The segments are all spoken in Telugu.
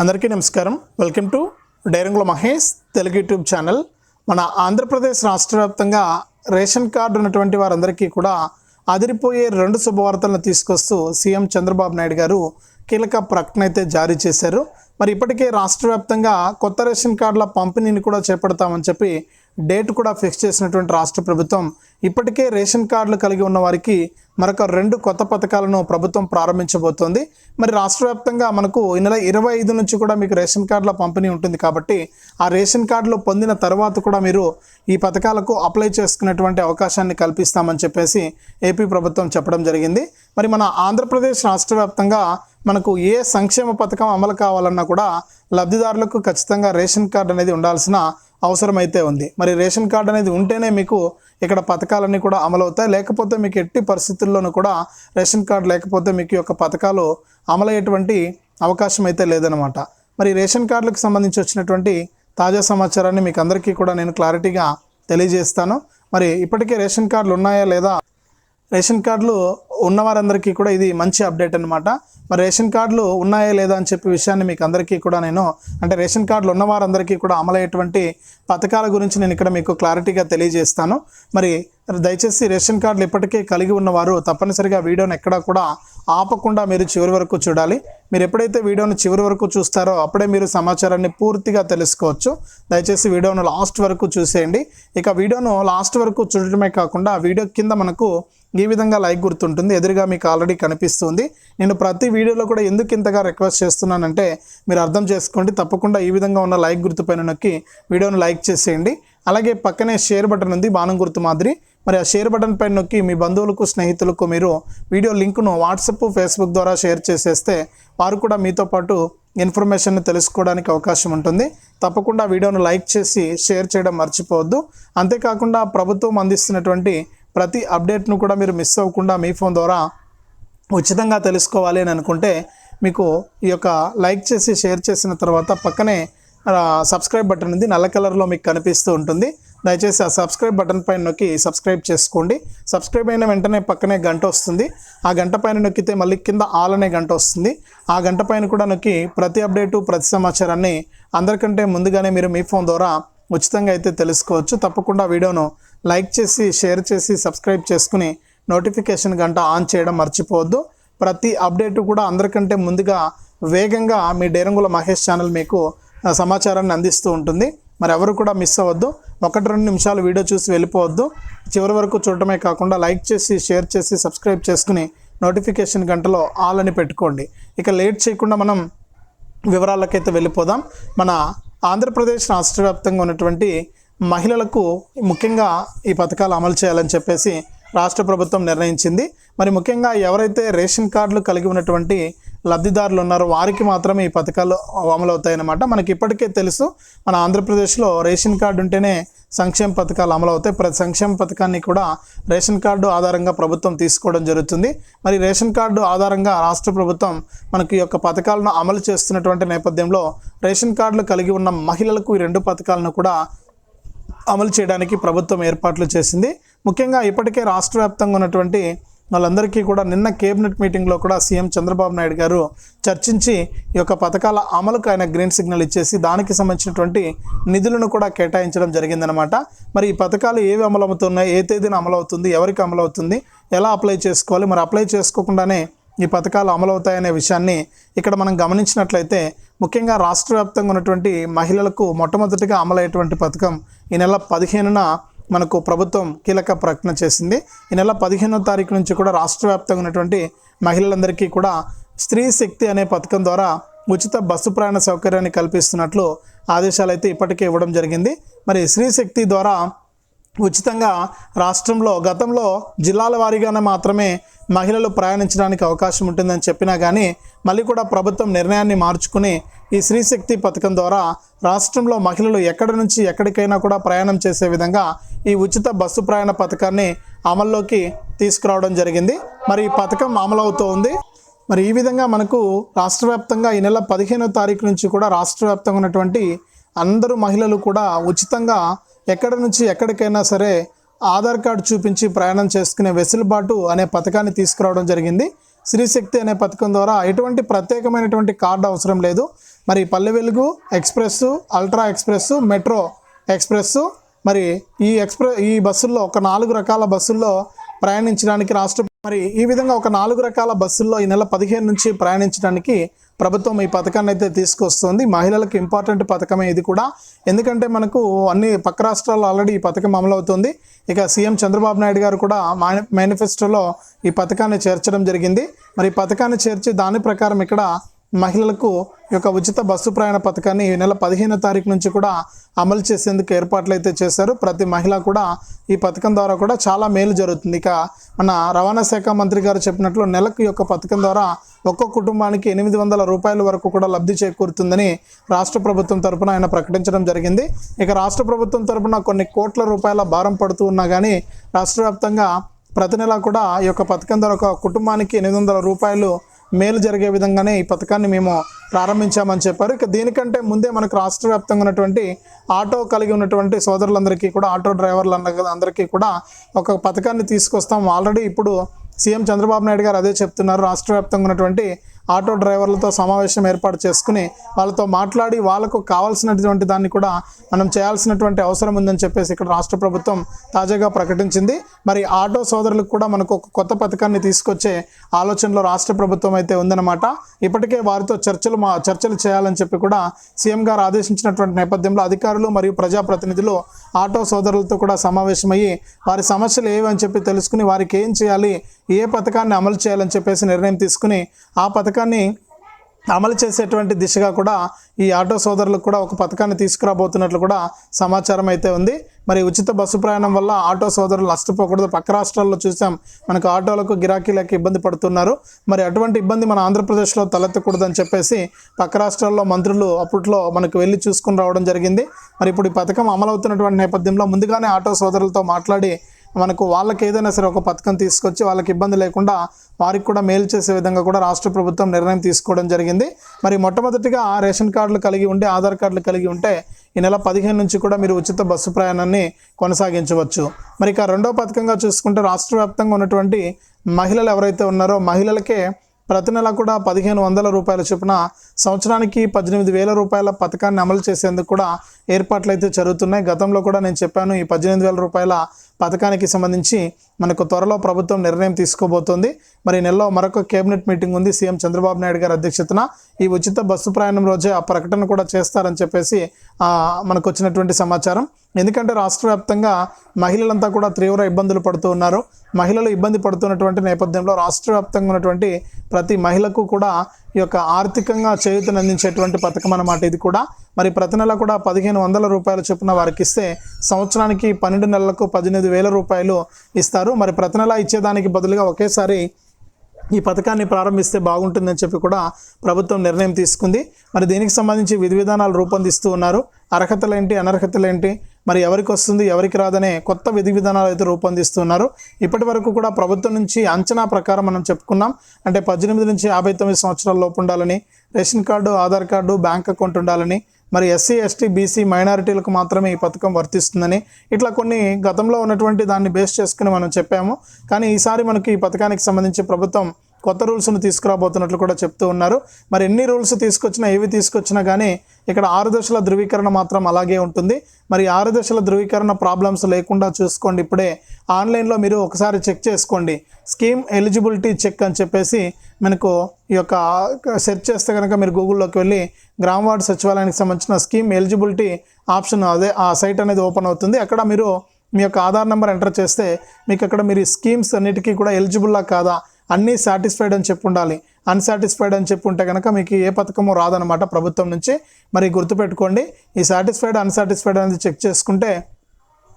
అందరికీ నమస్కారం. Welcome to Dairangula Mahesh Telugu YouTube channel. మన ఆంధ్రప్రదేశ్ రాష్ట్ర వ్యాప్తంగా రేషన్ కార్డు ఉన్నటువంటి వారందరికీ కూడా అదిరిపోయే రెండు శుభవార్తలను తీసుకొస్తూ సీఎం చంద్రబాబు నాయుడు గారు కీలక ప్రకటన అయితే జారీ చేశారు. మరి ఇప్పటికే రాష్ట్ర వ్యాప్తంగా కొత్త రేషన్ కార్డుల పంపిణీని కూడా చేపడతామని చెప్పి డేట్ కూడా ఫిక్స్ చేసినటువంటి రాష్ట్ర ప్రభుత్వం ఇప్పటికే రేషన్ కార్డులు కలిగి ఉన్న వారికి మరొక రెండు కొత్త పథకాలను ప్రభుత్వం ప్రారంభించబోతోంది. మరి రాష్ట్ర వ్యాప్తంగా మనకు ఈ నెల ఇరవై ఐదు నుంచి కూడా మీకు రేషన్ కార్డుల పంపిణీ ఉంటుంది కాబట్టి ఆ రేషన్ కార్డులు పొందిన తర్వాత కూడా మీరు ఈ పథకాలకు అప్లై చేసుకునేటువంటి అవకాశాన్ని కల్పిస్తామని చెప్పేసి ఏపీ ప్రభుత్వం చెప్పడం జరిగింది. మరి మన ఆంధ్రప్రదేశ్ రాష్ట్ర వ్యాప్తంగా మనకు ఏ సంక్షేమ పథకం అమలు కావాలన్నా కూడా లబ్ధిదారులకు ఖచ్చితంగా రేషన్ కార్డు అనేది ఉండాల్సిన అవసరమైతే ఉంది. మరి రేషన్ కార్డు అనేది ఉంటేనే మీకు ఇక్కడ పథకాలన్నీ కూడా అమలవుతాయి. లేకపోతే మీకు ఎట్టి పరిస్థితుల్లోనూ కూడా రేషన్ కార్డు లేకపోతే మీకు యొక్క పథకాలు అమలయ్యేటువంటి అవకాశం అయితే లేదనమాట మరి రేషన్ కార్డులకు సంబంధించి వచ్చినటువంటి తాజా సమాచారాన్ని మీకు అందరికీ కూడా నేను క్లారిటీగా తెలియజేస్తాను. మరి ఇప్పటికే రేషన్ కార్డులు ఉన్నాయా లేదా రేషన్ కార్డులు ఉన్నవారందరికీ కూడా ఇది మంచి అప్డేట్ అనమాట మరి రేషన్ కార్డులు ఉన్నాయా లేదా అని చెప్పి విషయాన్ని మీకు అందరికీ కూడా నేను అంటే రేషన్ కార్డులు ఉన్నవారందరికీ కూడా అమలయ్యేటువంటి పథకాల గురించి నేను ఇక్కడ మీకు క్లారిటీగా తెలియజేస్తాను. మరి దయచేసి రేషన్ కార్డులు ఇప్పటికే కలిగి ఉన్నవారు తప్పనిసరిగా వీడియోని ఎక్కడా కూడా ఆపకుండా మీరు చివరి వరకు చూడాలి. మీరు ఎప్పుడైతే వీడియోని చివరి వరకు చూస్తారో అప్పుడే మీరు సమాచారాన్ని పూర్తిగా తెలుసుకోవచ్చు. దయచేసి వీడియోను లాస్ట్ వరకు చూసేయండి. ఇక వీడియోను లాస్ట్ వరకు చూడటమే కాకుండా వీడియో కింద మనకు ఈ విధంగా లైక్ గుర్తుంటుంది. ఎదురుగా మీకు ఆల్రెడీ కనిపిస్తుంది. నేను ప్రతి వీడియోలో కూడా ఎందుకు ఇంతగా రిక్వెస్ట్ చేస్తున్నానంటే మీరు అర్థం చేసుకోండి. తప్పకుండా ఈ విధంగా ఉన్న లైక్ గుర్తు పైన నొక్కి వీడియోను లైక్ చేసేయండి. అలాగే పక్కనే షేర్ బటన్ ఉంది బాణం గుర్తు మాదిరి. మరి ఆ షేర్ బటన్ పైన నొక్కి మీ బంధువులకు స్నేహితులకు మీరు వీడియో లింక్ను వాట్సాప్ ఫేస్బుక్ ద్వారా షేర్ చేసేస్తే వారు కూడా మీతో పాటు ఇన్ఫర్మేషన్ తెలుసుకోవడానికి అవకాశం ఉంటుంది. తప్పకుండా వీడియోను లైక్ చేసి షేర్ చేయడం మర్చిపోవద్దు. అంతేకాకుండా ప్రభుత్వం అందిస్తున్నటువంటి ప్రతి అప్డేట్ను కూడా మీరు మిస్ అవ్వకుండా మీ ఫోన్ ద్వారా ఉచితంగా తెలుసుకోవాలి అని అనుకుంటే మీకు ఈ యొక్క లైక్ చేసి షేర్ చేసిన తర్వాత పక్కనే సబ్స్క్రైబ్ బటన్ ఉంది. నల్ల కలర్లో మీకు కనిపిస్తూ ఉంటుంది. దయచేసి ఆ సబ్స్క్రైబ్ బటన్ పైన నొక్కి సబ్స్క్రైబ్ చేసుకోండి. సబ్స్క్రైబ్ అయిన వెంటనే పక్కనే గంట వస్తుంది. ఆ గంట పైన నొక్కితే మళ్ళీ కింద ఆల్ అనే గంట వస్తుంది. ఆ గంట పైన కూడా నొక్కి ప్రతి అప్డేటు ప్రతి సమాచారాన్ని అందరికంటే ముందుగానే మీరు మీ ఫోన్ ద్వారా ఉచితంగా అయితే తెలుసుకోవచ్చు. తప్పకుండా వీడియోను లైక్ చేసి షేర్ చేసి సబ్స్క్రైబ్ చేసుకుని నోటిఫికేషన్ గంట ఆన్ చేయడం మర్చిపోవద్దు. ప్రతి అప్డేట్ కూడా అందరికంటే ముందుగా వేగంగా మీ డేరంగుల మహేష్ ఛానల్ మీకు సమాచారాన్ని అందిస్తూ ఉంటుంది. మరి ఎవరు కూడా మిస్ అవ్వద్దు. ఒకటి రెండు నిమిషాలు వీడియో చూసి వెళ్ళిపోవద్దు. చివరి వరకు చూడటమే కాకుండా లైక్ చేసి షేర్ చేసి సబ్స్క్రైబ్ చేసుకుని నోటిఫికేషన్ గంటలో ఆల్ అని పెట్టుకోండి. ఇక లేట్ చేయకుండా మనం వివరాలకైతే వెళ్ళిపోదాం. మన ఆంధ్రప్రదేశ్ రాష్ట్ర వ్యాప్తంగా ఉన్నటువంటి మహిళలకు ముఖ్యంగా ఈ పథకాలు అమలు చేయాలని చెప్పేసి రాష్ట్ర ప్రభుత్వం నిర్ణయించింది. మరి ముఖ్యంగా ఎవరైతే రేషన్ కార్డులు కలిగి ఉన్నటువంటి లబ్ధిదారులు ఉన్నారో వారికి మాత్రమే ఈ పథకాలు అమలవుతాయన్నమాట. మనకి ఇప్పటికే తెలుసు మన ఆంధ్రప్రదేశ్లో రేషన్ కార్డు ఉంటేనే సంక్షేమ పథకాలు అమలవుతాయి. ప్రతి సంక్షేమ పథకాన్ని కూడా రేషన్ కార్డు ఆధారంగా ప్రభుత్వం తీసుకోవడం జరుగుతుంది. మరి రేషన్ కార్డు ఆధారంగా రాష్ట్ర ప్రభుత్వం మనకి యొక్క పథకాలను అమలు చేస్తున్నటువంటి నేపథ్యంలో రేషన్ కార్డులు కలిగి ఉన్న మహిళలకు ఈ రెండు పథకాలను కూడా అమలు చేయడానికి ప్రభుత్వం ఏర్పాట్లు చేసింది. ముఖ్యంగా ఇప్పటికే రాష్ట్ర వ్యాప్తంగా ఉన్నటువంటి వాళ్ళందరికీ కూడా నిన్న కేబినెట్ మీటింగ్లో కూడా సీఎం చంద్రబాబు నాయుడు గారు చర్చించి ఈ యొక్క పథకాల అమలుకు ఆయన గ్రీన్ సిగ్నల్ ఇచ్చేసి దానికి సంబంధించినటువంటి నిధులను కూడా కేటాయించడం జరిగిందనమాట మరి ఈ పథకాలు ఏవి అమలవుతున్నాయి? ఏ తేదీన అమలవుతుంది? ఎవరికి అమలవుతుంది? ఎలా అప్లై చేసుకోవాలి? మరి అప్లై చేసుకోకుండానే ఈ పథకాలు అమలవుతాయనే విషయాన్ని ఇక్కడ మనం గమనించినట్లయితే ముఖ్యంగా రాష్ట్ర వ్యాప్తంగా ఉన్నటువంటి మహిళలకు మొట్టమొదటిగా అమలయ్యేటువంటి పథకం ఈ నెల పదిహేనున మనకు ప్రభుత్వం కీలక ప్రకటన చేసింది. ఈ నెల పదిహేనో తారీఖు నుంచి కూడా రాష్ట్ర వ్యాప్తంగా ఉన్నటువంటి మహిళలందరికీ కూడా స్త్రీ శక్తి అనే పథకం ద్వారా ఉచిత బస్సు ప్రయాణ సౌకర్యాన్ని కల్పిస్తున్నట్లు ఆదేశాలు అయితే ఇప్పటికే ఇవ్వడం జరిగింది. మరి స్త్రీ శక్తి ద్వారా ఉచితంగా రాష్ట్రంలో గతంలో జిల్లాల వారీగానే మాత్రమే మహిళలు ప్రయాణించడానికి అవకాశం ఉంటుందని చెప్పినా కానీ మళ్ళీ కూడా ప్రభుత్వం నిర్ణయాన్ని మార్చుకుని ఈ స్త్రీశక్తి పథకం ద్వారా రాష్ట్రంలో మహిళలు ఎక్కడి నుంచి ఎక్కడికైనా కూడా ప్రయాణం చేసే విధంగా ఈ ఉచిత బస్సు ప్రయాణ పథకాన్ని అమల్లోకి తీసుకురావడం జరిగింది. మరి ఈ పథకం అమలవుతూ ఉంది. మరి ఈ విధంగా మనకు రాష్ట్ర వ్యాప్తంగా ఈ నెల పదిహేనో తారీఖు నుంచి కూడా రాష్ట్ర వ్యాప్తంగా ఉన్నటువంటి అందరూ మహిళలు కూడా ఉచితంగా ఎక్కడి నుంచి ఎక్కడికైనా సరే ఆధార్ కార్డు చూపించి ప్రయాణం చేసుకునే వెసులుబాటు అనే పథకాన్ని తీసుకురావడం జరిగింది. శ్రీశక్తి అనే పథకం ద్వారా ఎటువంటి ప్రత్యేకమైనటువంటి కార్డు అవసరం లేదు. మరి Palle Velugu express ultra express metro express మరి ఈ ఎక్స్ప్రెస్ ఈ బస్సుల్లో ఒక నాలుగు రకాల బస్సుల్లో ప్రయాణించడానికి రాష్ట్ర మరి ఈ విధంగా ఒక నాలుగు రకాల బస్సుల్లో ఈ నెల పదిహేను నుంచి ప్రయాణించడానికి ప్రభుత్వం ఈ పథకాన్ని అయితే తీసుకొస్తుంది. మహిళలకు ఇంపార్టెంట్ పథకమే ఇది కూడా. ఎందుకంటే మనకు అన్ని పక్క రాష్ట్రాల్లో ఆల్రెడీ ఈ పథకం అమలవుతుంది. ఇక సీఎం చంద్రబాబు నాయుడు గారు కూడా మేనిఫెస్టోలో ఈ పథకాన్ని చేర్చడం జరిగింది. మరి ఈ పథకాన్ని చేర్చి దాని ప్రకారం ఇక్కడ మహిళలకు ఈ యొక్క ఉచిత బస్సు ప్రయాణ పథకాన్ని ఈ నెల పదిహేనో తారీఖు నుంచి కూడా అమలు చేసేందుకు ఏర్పాట్లు అయితే చేశారు. ప్రతి మహిళ కూడా ఈ పథకం ద్వారా కూడా చాలా మేలు జరుగుతుంది. ఇక మన రవాణా శాఖ మంత్రి గారు చెప్పినట్లు నెలకు యొక్క పథకం ద్వారా ఒక్కో కుటుంబానికి ఎనిమిది వందల రూపాయల వరకు కూడా లబ్ధి చేకూరుతుందని రాష్ట్ర ప్రభుత్వం తరపున ఆయన ప్రకటించడం జరిగింది. ఇక రాష్ట్ర ప్రభుత్వం తరపున కొన్ని కోట్ల రూపాయల భారం పడుతూ ఉన్నా కానీ రాష్ట్ర వ్యాప్తంగా ప్రతి నెల కూడా ఈ యొక్క పథకం ద్వారా ఒక కుటుంబానికి ఎనిమిది వందల రూపాయలు మేలు జరిగే విధంగానే ఈ పథకాన్ని మేము ప్రారంభించామని చెప్పారు. ఇక దీనికంటే ముందే మనకు రాష్ట్ర వ్యాప్తంగా ఉన్నటువంటి ఆటో కలిగి ఉన్నటువంటి సోదరులందరికీ కూడా ఆటో డ్రైవర్లు అందరికీ కూడా ఒక పథకాన్ని తీసుకొస్తాం. ఆల్రెడీ ఇప్పుడు సీఎం చంద్రబాబు నాయుడు గారు అదే చెప్తున్నారు. రాష్ట్ర వ్యాప్తంగా ఉన్నటువంటి ఆటో డ్రైవర్లతో సమావేశం ఏర్పాటు చేసుకుని వాళ్ళతో మాట్లాడి వాళ్ళకు కావాల్సినటువంటి దాన్ని కూడా మనం చేయాల్సినటువంటి అవసరం ఉందని చెప్పేసి ఇక్కడ రాష్ట్ర ప్రభుత్వం తాజాగా ప్రకటించింది. మరి ఆటో సోదరులకు కూడా మనకు ఒక కొత్త పథకాన్ని తీసుకొచ్చే ఆలోచనలో రాష్ట్ర ప్రభుత్వం అయితే ఉందన్నమాట. ఇప్పటికే వారితో చర్చలు మా చర్చలు చేయాలని చెప్పి కూడా సీఎం గారు ఆదేశించినటువంటి నేపథ్యంలో అధికారులు మరియు ప్రజాప్రతినిధులు ఆటో సోదరులతో కూడా సమావేశమయ్యి వారి సమస్యలు ఏవి అని చెప్పి తెలుసుకుని వారికి ఏం చేయాలి ఏ పథకాన్ని అమలు చేయాలని చెప్పేసి నిర్ణయం తీసుకుని ఆ పథకం పథకాన్ని అమలు చేసేటువంటి దిశగా కూడా ఈ ఆటో సోదరులకు కూడా ఒక పథకాన్ని తీసుకురాబోతున్నట్లు కూడా సమాచారం అయితే ఉంది. మరి ఉచిత బస్సు ప్రయాణం వల్ల ఆటో సోదరులు నష్టపోకూడదు. పక్క రాష్ట్రాల్లో చూసాం మనకు ఆటోలకు గిరాకీలకు ఇబ్బంది పడుతున్నారు. మరి అటువంటి ఇబ్బంది మన ఆంధ్రప్రదేశ్లో తలెత్తకూడదని చెప్పేసి పక్క రాష్ట్రాల్లో మంత్రులు అప్పట్లో మనకు వెళ్ళి చూసుకుని రావడం జరిగింది. మరి ఇప్పుడు ఈ పథకం అమలవుతున్నటువంటి నేపథ్యంలో ముందుగానే ఆటో సోదరులతో మాట్లాడి మనకు వాళ్ళకి ఏదైనా సరే ఒక పథకం తీసుకొచ్చి వాళ్ళకి ఇబ్బంది లేకుండా వారికి కూడా మేలు చేసే విధంగా కూడా రాష్ట్ర ప్రభుత్వం నిర్ణయం తీసుకోవడం జరిగింది. మరి మొట్టమొదటిగా రేషన్ కార్డులు కలిగి ఉంటే ఆధార్ కార్డులు కలిగి ఉంటే ఈ నెల పదిహేను నుంచి కూడా మీరు ఉచిత బస్సు ప్రయాణాన్ని కొనసాగించవచ్చు. మరి ఇక రెండో పథకంగా చూసుకుంటే రాష్ట్ర వ్యాప్తంగా ఉన్నటువంటి మహిళలు ఎవరైతే ఉన్నారో మహిళలకే ప్రతి నెల కూడా పదిహేను వందల రూపాయల చొప్పున సంవత్సరానికి పద్దెనిమిది వేల రూపాయల పథకాన్ని అమలు చేసేందుకు కూడా ఏర్పాట్లు అయితే జరుగుతున్నాయి. గతంలో కూడా నేను చెప్పాను ఈ పద్దెనిమిది వేల రూపాయల పథకానికి సంబంధించి మనకు త్వరలో ప్రభుత్వం నిర్ణయం తీసుకోబోతోంది. మరి నెలలో మరొక కేబినెట్ మీటింగ్ ఉంది. సీఎం చంద్రబాబు నాయుడు గారి అధ్యక్షతన. ఈ ఉచిత బస్సు ప్రయాణం రోజే ఆ ప్రకటన కూడా చేస్తారని చెప్పేసి మనకు వచ్చినటువంటి సమాచారం. ఎందుకంటే రాష్ట్ర వ్యాప్తంగా మహిళలంతా కూడా తీవ్ర ఇబ్బందులు పడుతూ ఉన్నారు. మహిళలు ఇబ్బంది పడుతున్నటువంటి నేపథ్యంలో రాష్ట్ర వ్యాప్తంగా ఉన్నటువంటి ప్రతి మహిళకు కూడా ఈ యొక్క ఆర్థికంగా చేయూతనందించేటువంటి పథకం అన్నమాట ఇది కూడా. మరి ప్రతి నెల కూడా పదిహేను వందల రూపాయల చొప్పున వారికి ఇస్తే సంవత్సరానికి పన్నెండు నెలలకు పద్దెనిమిది వేల రూపాయలు ఇస్తారు. మరి ప్రతి నెల ఇచ్చేదానికి బదులుగా ఒకేసారి ఈ పథకాన్ని ప్రారంభిస్తే బాగుంటుందని చెప్పి కూడా ప్రభుత్వం నిర్ణయం తీసుకుంది. మరి దీనికి సంబంధించి విధి విధానాలు రూపొందిస్తూ ఉన్నారు. అర్హతలేంటి అనర్హతలేంటి మరి ఎవరికి వస్తుంది ఎవరికి రాదనే కొత్త విధి విధానాలు అయితే రూపొందిస్తున్నారు ఇప్పటి వరకు కూడా ప్రభుత్వం నుంచి అంచనా ప్రకారం మనం చెప్పుకున్నాం. అంటే పద్దెనిమిది నుంచి యాభై తొమ్మిది సంవత్సరాల లోపు ఉండాలని ration card Aadhaar card bank account ఉండాలని మరి ఎస్సీ ఎస్టీ బీసీ మైనారిటీలకు మాత్రమే ఈ పథకం వర్తిస్తుందని ఇట్లా కొన్ని గతంలో ఉన్నటువంటి దాన్ని బేస్ చేసుకుని మనం చెప్పాము. కానీ ఈసారి మనకి ఈ పథకానికి సంబంధించి ప్రభుత్వం కొత్త రూల్స్ను తీసుకురాబోతున్నట్లు కూడా చెప్తూ ఉన్నారు. మరి ఎన్ని రూల్స్ తీసుకొచ్చినా ఏవి తీసుకొచ్చినా కానీ ఇక్కడ ఆరు దశల ధృవీకరణ మాత్రం అలాగే ఉంటుంది. మరి ఆరు దశల ధృవీకరణ ప్రాబ్లమ్స్ లేకుండా చూసుకోండి ఇప్పుడే. ఆన్లైన్లో మీరు ఒకసారి చెక్ చేసుకోండి. స్కీమ్ ఎలిజిబిలిటీ చెక్ అని చెప్పేసి మనకు ఈ యొక్క సెర్చ్ చేస్తే కనుక మీరు గూగుల్లోకి వెళ్ళి గ్రామ వార్డు సచివాలయానికి సంబంధించిన స్కీమ్ ఎలిజిబిలిటీ ఆప్షన్ అదే ఆ సైట్ అనేది ఓపెన్ అవుతుంది. అక్కడ మీరు మీ యొక్క ఆధార్ నెంబర్ ఎంటర్ చేస్తే మీకు అక్కడ మీరు ఈ స్కీమ్స్ అన్నిటికీ కూడా ఎలిజిబుల్లా కాదా అన్నీ సాటిస్ఫైడ్ అని చెప్పి ఉండాలి అన్సాటిస్ఫైడ్ అని చెప్పి ఉంటే కనుక మీకు ఏ పథకము రాదనమాట ప్రభుత్వం నుంచి. మరి గుర్తుపెట్టుకోండి ఈ సాటిస్ఫైడ్ అన్సాటిస్ఫైడ్ అనేది చెక్ చేసుకుంటే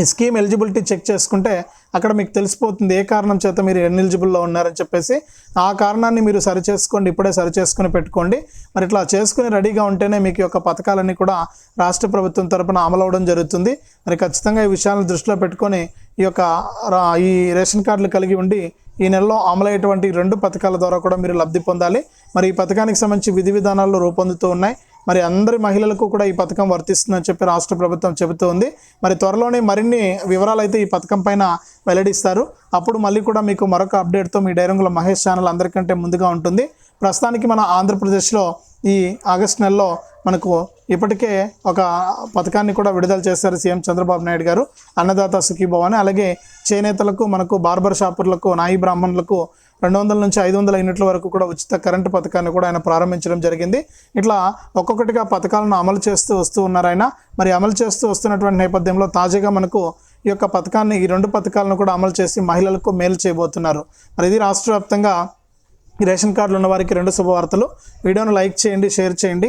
ఈ స్కీమ్ ఎలిజిబిలిటీ చెక్ చేసుకుంటే అక్కడ మీకు తెలిసిపోతుంది ఏ కారణం చేత మీరు ఎలిజిబుల్లో ఉన్నారని చెప్పేసి. ఆ కారణాన్ని మీరు సరి చేసుకోండి ఇప్పుడే సరి చేసుకుని పెట్టుకోండి. మరి ఇట్లా చేసుకుని రెడీగా ఉంటేనే మీకు యొక్క పథకాలన్నీ కూడా రాష్ట్ర ప్రభుత్వం తరపున అవడం జరుగుతుంది. మరి ఖచ్చితంగా ఈ విషయాలను దృష్టిలో పెట్టుకొని ఈ యొక్క ఈ రేషన్ కార్డులు కలిగి ఉండి ఈ నెలలో అమలయ్యేటువంటి రెండు పథకాల ద్వారా కూడా మీరు లబ్ధి పొందాలి. మరి ఈ పథకానికి సంబంధించి విధి విధానాలు రూపొందుతూ ఉన్నాయి. మరి అందరి మహిళలకు కూడా ఈ పథకం వర్తిస్తుందని చెప్పి రాష్ట్ర ప్రభుత్వం చెబుతూ ఉంది. మరి త్వరలోనే మరిన్ని వివరాలు అయితే ఈ పథకం పైన వెల్లడిస్తారు. అప్పుడు మళ్ళీ కూడా మీకు మరొక అప్డేట్తో మీ డైరంగుల మహేష్ ఛానల్ అందరికంటే ముందుగా ఉంటుంది. ప్రస్తుతానికి మన ఆంధ్రప్రదేశ్లో ఈ ఆగస్ట్ నెలలో మనకు ఇప్పటికే ఒక పథకాన్ని కూడా విడుదల చేశారు సీఎం చంద్రబాబు నాయుడు గారు అన్నదాత సుఖీభవ అని. అలాగే చేనేతలకు మనకు బార్బర్ షాపులకు నాయి బ్రాహ్మణులకు రెండు వందల నుంచి ఐదు వందల యూనిట్ల వరకు కూడా ఉచిత కరెంటు పథకాన్ని కూడా ఆయన ప్రారంభించడం జరిగింది. ఇట్లా ఒక్కొక్కటిగా పథకాలను అమలు చేస్తూ వస్తూ ఉన్నారు ఆయన. మరి అమలు చేస్తూ వస్తున్నటువంటి నేపథ్యంలో తాజాగా మనకు ఈ యొక్క పథకాన్ని ఈ రెండు పథకాలను కూడా అమలు చేసి మహిళలకు మేలు చేయబోతున్నారు. మరి ఇది రాష్ట్ర వ్యాప్తంగా ఈ రేషన్ కార్డులు ఉన్న వారికి రెండు శుభవార్తలు. వీడియోను లైక్ చేయండి షేర్ చేయండి.